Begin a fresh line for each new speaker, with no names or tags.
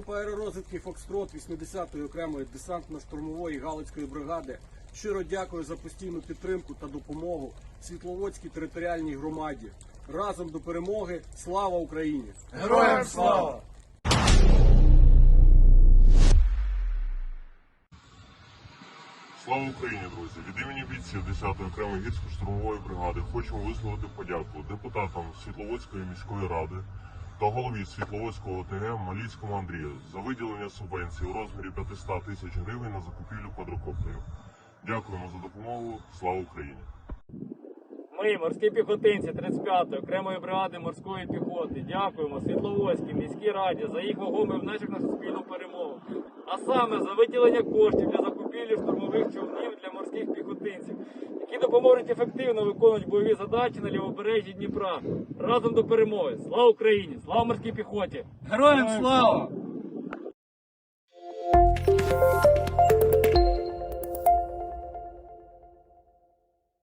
аеророзвідки Фокстрот 80-ї окремої десантно-штурмової Галицької бригади щиро дякую за постійну підтримку та допомогу Світловодській територіальній громаді. Разом до перемоги! Слава Україні!
Героям слава!
Слава Україні, друзі! Від імені бійців 10-ї окремої гірсько-штурмової бригади хочемо висловити подяку депутатам Світловодської міської ради та голові Світловодського ОТГ Маліцькому Андрію за виділення субвенції у розмірі 500 тисяч гривень на закупівлю квадрокоптерів. Дякуємо за допомогу. Слава Україні!
Ми, морські піхотинці 35-ї окремої бригади морської піхоти, дякуємо Світловодській міській раді за їх вагомий внесок на суспільну перемогу, а саме за виділення коштів для закупівлі штурмових човнів допоможуть ефективно виконувати бойові задачі на лівобережжі Дніпра. Разом до перемоги! Слава Україні! Слава морській піхоті!
Героям слава!